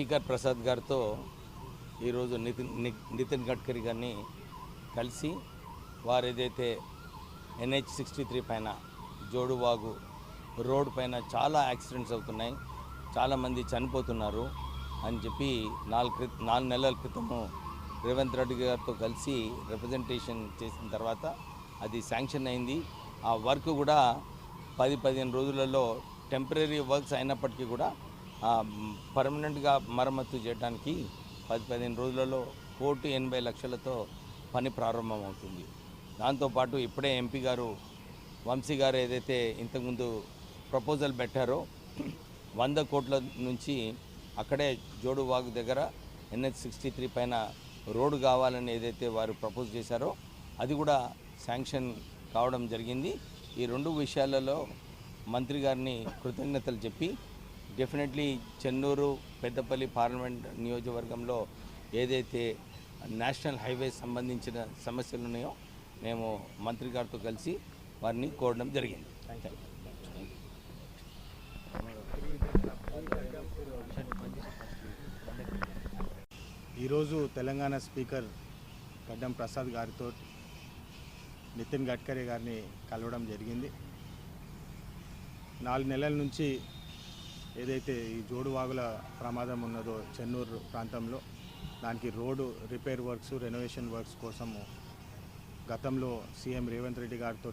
Speaker Prasad గారితో ఈరోజు నితిన్ ని- నితిన్ గడ్కరీ గారిని కలిసి వారు ఏదైతే ఎన్హెచ్ సిక్స్టీ త్రీ పైన జోడువాగు రోడ్ పైన చాలా యాక్సిడెంట్స్ అవుతున్నాయి చాలామంది చనిపోతున్నారు అని చెప్పి నాలుగు క్రి నాలుగు నెలల క్రితము రేవంత్ రెడ్డి గారితో కలిసి రిప్రజెంటేషన్ చేసిన తర్వాత అది శాంక్షన్ అయింది. ఆ వర్క్ కూడా పది పదిహేను రోజులలో టెంపరీ వర్క్స్ అయినప్పటికీ కూడా పర్మనెంట్గా మరమ్మతు చేయడానికి పది పదిహేను రోజులలో కోటి ఎనభై లక్షలతో పని ప్రారంభమవుతుంది. దాంతోపాటు ఇప్పుడే ఎంపీ గారు వంశీ గారు ఏదైతే ఇంతకుముందు ప్రపోజల్ పెట్టారో వంద కోట్ల నుంచి అక్కడే జోడువాగు దగ్గర ఎన్హెచ్ సిక్స్టీ త్రీ పైన రోడ్డు కావాలని ఏదైతే వారు ప్రపోజ్ చేశారో అది కూడా శాంక్షన్ కావడం జరిగింది. ఈ రెండు విషయాలలో మంత్రి గారిని కృతజ్ఞతలు చెప్పి డెఫినెట్లీ చెన్నూరు పెద్దపల్లి పార్లమెంట్ నియోజకవర్గంలో ఏదైతే నేషనల్ హైవేస్ సంబంధించిన సమస్యలు ఉన్నాయో మేము మంత్రి గారితో కలిసి వారిని కోరడం జరిగింది. థ్యాంక్ యూ ఈరోజు తెలంగాణ స్పీకర్ గడ్డం ప్రసాద్ గారితో నితిన్ గడ్కరీ గారిని కలవడం జరిగింది. నాలుగు నెలల నుంచి ఏదైతే ఈ జోడువాగుల ప్రమాదం ఉన్నదో చెన్నూరు ప్రాంతంలో దానికి road repair works renovation works కోసము గతంలో సీఎం రేవంత్ రెడ్డి గారితో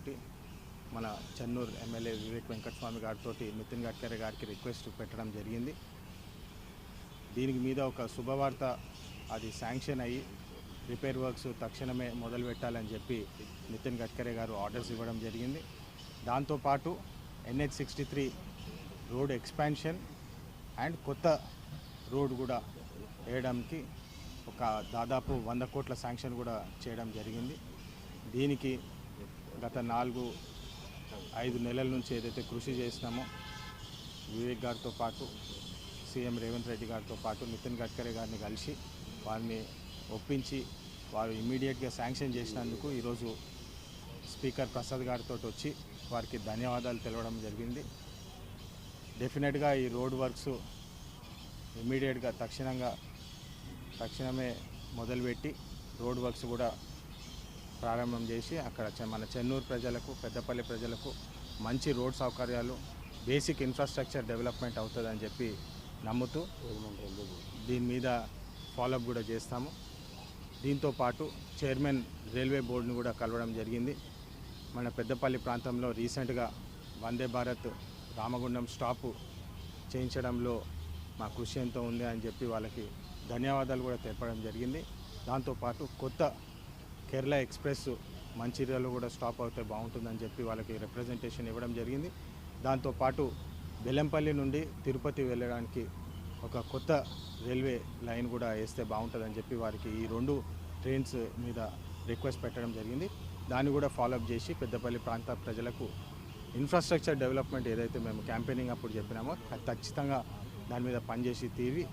మన చెన్నూరు ఎమ్మెల్యే వివేక్ వెంకటస్వామి గారితో నితిన్ గడ్కరీ గారికి రిక్వెస్ట్ పెట్టడం జరిగింది. దీనికి మీద ఒక శుభవార్త అది శాంక్షన్ అయ్యి రిపేర్ వర్క్స్ తక్షణమే మొదలు పెట్టాలని చెప్పి నితిన్ గడ్కరీ గారు ఆర్డర్స్ ఇవ్వడం జరిగింది. దాంతోపాటు NH sixty three road expansion and కొత్త రోడ్ కూడా వేయడానికి ఒక దాదాపు వంద కోట్ల శాంక్షన్ కూడా చేయడం జరిగింది. దీనికి గత నాలుగు ఐదు నెలల నుంచి ఏదైతే కృషి చేసినామో వివేక్ గారితో పాటు సీఎం రేవంత్ రెడ్డి గారితో పాటు నితిన్ గడ్కరీ గారిని కలిసి వారిని ఒప్పించి వారు ఇమ్మీడియట్గా శాంక్షన్ చేసినందుకు ఈరోజు స్పీకర్ ప్రసాద్ గారితో వచ్చి వారికి ధన్యవాదాలు తెలవడం జరిగింది. డెఫినెట్గా ఈ రోడ్ వర్క్స్ ఇమ్మీడియట్గా తక్షణంగా తక్షణమే మొదలుపెట్టి రోడ్ వర్క్స్ కూడా ప్రారంభం చేసి అక్కడ మన చెన్నూరు ప్రజలకు పెద్దపల్లి ప్రజలకు మంచి రోడ్ సౌకర్యాలు బేసిక్ ఇన్ఫ్రాస్ట్రక్చర్ డెవలప్మెంట్ అవుతుందని చెప్పి నమ్ముతూ దీని మీద ఫాలోఅప్ కూడా చేస్తాము. దీంతో పాటు చైర్మన్ రైల్వే బోర్డును కూడా కలవడం జరిగింది. మన పెద్దపల్లి ప్రాంతంలో రీసెంట్గా వందే భారత్ రామగుండం స్టాపు చేయించడంలో మా కృషి ఎంతో ఉంది అని చెప్పి వాళ్ళకి ధన్యవాదాలు కూడా తెలపడం జరిగింది. దాంతోపాటు కొత్త కేరళ ఎక్స్ప్రెస్ మంచిర్యాలో కూడా స్టాప్ అవుతే బాగుంటుందని చెప్పి వాళ్ళకి రిప్రజెంటేషన్ ఇవ్వడం జరిగింది. దాంతోపాటు బెల్లంపల్లి నుండి తిరుపతి వెళ్ళడానికి ఒక కొత్త రైల్వే లైన్ కూడా వేస్తే బాగుంటుందని చెప్పి వారికి ఈ రెండు ట్రైన్స్ మీద రిక్వెస్ట్ పెట్టడం జరిగింది. దాన్ని కూడా ఫాలోఅప్ చేసి పెద్దపల్లి ప్రాంత ప్రజలకు ఇన్ఫ్రాస్ట్రక్చర్ డెవలప్మెంట్ ఏదైతే మేము క్యాంపెయినింగ్ అప్పుడు చెప్పినామో అది ఖచ్చితంగా దాని మీద పనిచేసి తీరి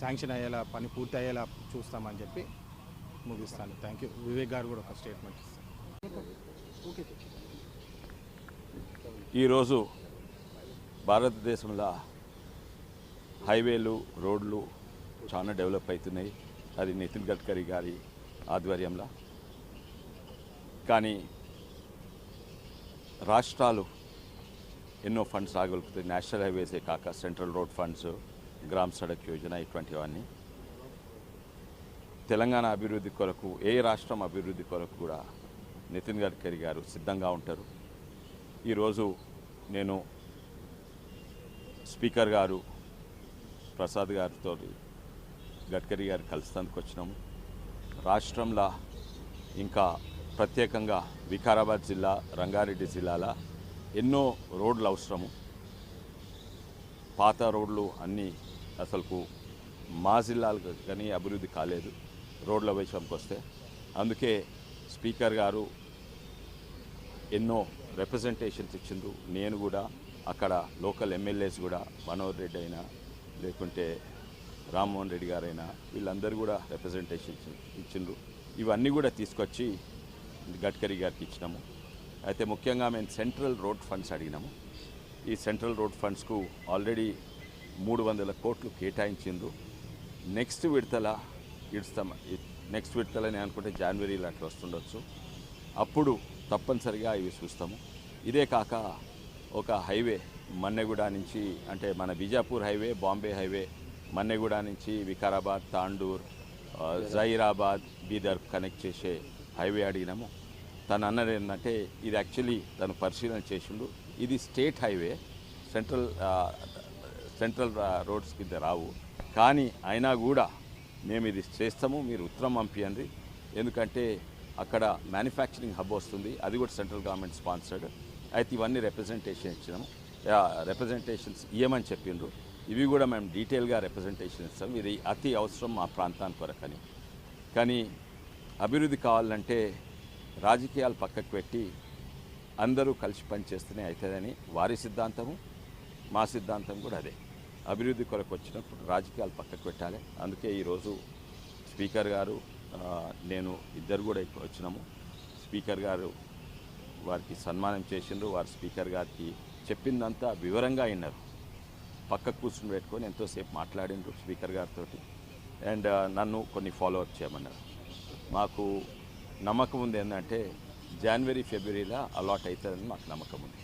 శాంక్షన్ అయ్యేలా పని పూర్తి అయ్యేలా చూస్తామని చెప్పి ముగిస్తాను. థ్యాంక్ యూ వివేక్ గారు కూడా ఒక స్టేట్మెంట్ ఈరోజు భారతదేశంలో హైవేలు రోడ్లు చాలా డెవలప్ అవుతున్నాయి. అది నితిన్ గడ్కరీ గారి ఆధ్వర్యంలో. కానీ రాష్ట్రాలు ఎన్నో ఫండ్స్ రాగలుగుతాయి. నేషనల్ హైవేసే కాక central road funds Gram Sadak Yojana ఇటువంటివన్నీ. తెలంగాణ అభివృద్ధి కొరకు ఏ రాష్ట్రం అభివృద్ధి కొరకు కూడా నితిన్ గడ్కరీ గారు సిద్ధంగా ఉంటారు. ఈరోజు నేను స్పీకర్ గారు ప్రసాద్ గారితో గడ్కరీ గారు కలుస్తానికి వచ్చినాము. రాష్ట్రంలో ఇంకా ప్రత్యేకంగా వికారాబాద్ జిల్లా రంగారెడ్డి జిల్లాలో ఎన్నో రోడ్లు అవసరము. పాత రోడ్లు అన్నీ అసలుకు మా జిల్లాలకు కానీ అభివృద్ధి కాలేదు రోడ్ల విషయంకి వస్తే. అందుకే స్పీకర్ గారు ఎన్నో రిప్రజెంటేషన్స్ ఇచ్చిండ్రు. నేను కూడా అక్కడ లోకల్ ఎమ్మెల్యేస్ కూడా మనోహర్ రెడ్డి అయినా లేకుంటే రామ్మోహన్ రెడ్డి గారైనా వీళ్ళందరూ కూడా రిప్రజెంటేషన్ ఇచ్చిండ్రు. ఇవన్నీ కూడా తీసుకొచ్చి గడ్కరీ గారికి ఇచ్చినాము. అయితే ముఖ్యంగా మేము సెంట్రల్ రోడ్ ఫండ్స్ అడిగినాము. ఈ సెంట్రల్ రోడ్ ఫండ్స్కు ఆల్రెడీ మూడు వందల కోట్లు కేటాయించిండ్రు. నెక్స్ట్ విడతల ఇడుస్తాం నెక్స్ట్ విడతలని అనుకుంటే జనవరిలో అట్లా వస్తుండొచ్చు. అప్పుడు తప్పనిసరిగా ఇవి చూస్తాము. ఇదే కాక ఒక హైవే మన్నెగూడ నుంచి అంటే మన బీజాపూర్ హైవే బాంబే హైవే మన్నెగూడ నుంచి వికారాబాద్ తాండూర్ జైరాబాద్ బీదర్ కనెక్ట్ చేసే హైవే అడిగినాము. తను అన్నది ఏంటంటే ఇది యాక్చువల్లీ తను పరిశీలన చేసిండు. ఇది state highway central central roads కింద రావు. కానీ అయినా కూడా మేము ఇది చేస్తాము మీరు ఉత్తరం పంపించండి ఎందుకంటే అక్కడ మ్యానుఫ్యాక్చరింగ్ హబ్ వస్తుంది అది కూడా సెంట్రల్ గవర్నమెంట్ స్పాన్సర్డ్ అయితే ఇవన్నీ రిప్రజెంటేషన్ ఇచ్చినాము. రిప్రజెంటేషన్స్ ఇవ్వమని చెప్పిండ్రు. ఇవి కూడా మేము డీటెయిల్గా రిప్రజెంటేషన్ ఇస్తాం. ఇది అతి అవసరం మా ప్రాంతానికి కొరకని కానీ అభివృద్ధి కావాలంటే రాజకీయాలు పక్కకు పెట్టి అందరూ కలిసి పనిచేస్తేనే అవుతుందని వారి సిద్ధాంతము మా సిద్ధాంతం కూడా అదే. అభివృద్ధి కొరకు వచ్చినప్పుడు రాజకీయాలు పక్కకు పెట్టాలి. అందుకే ఈరోజు స్పీకర్ గారు నేను ఇద్దరు కూడా ఇక్కడ వచ్చినాము. స్పీకర్ గారు వారికి సన్మానం చేసిండ్రు. వారు స్పీకర్ గారికి చెప్పిందంతా వివరంగా విన్నారు. పక్కకు కూర్చుని పెట్టుకొని ఎంతోసేపు మాట్లాడిండ్రు స్పీకర్ గారితో అండ్ నన్ను కొన్ని ఫాలోఅప్ చేయమన్నారు. మాకు నమ్మకం ఉంది ఏంటంటే జనవరి ఫిబ్రవరిలో అలాట్ అవుతుందని మాకు నమ్మకం ఉంది.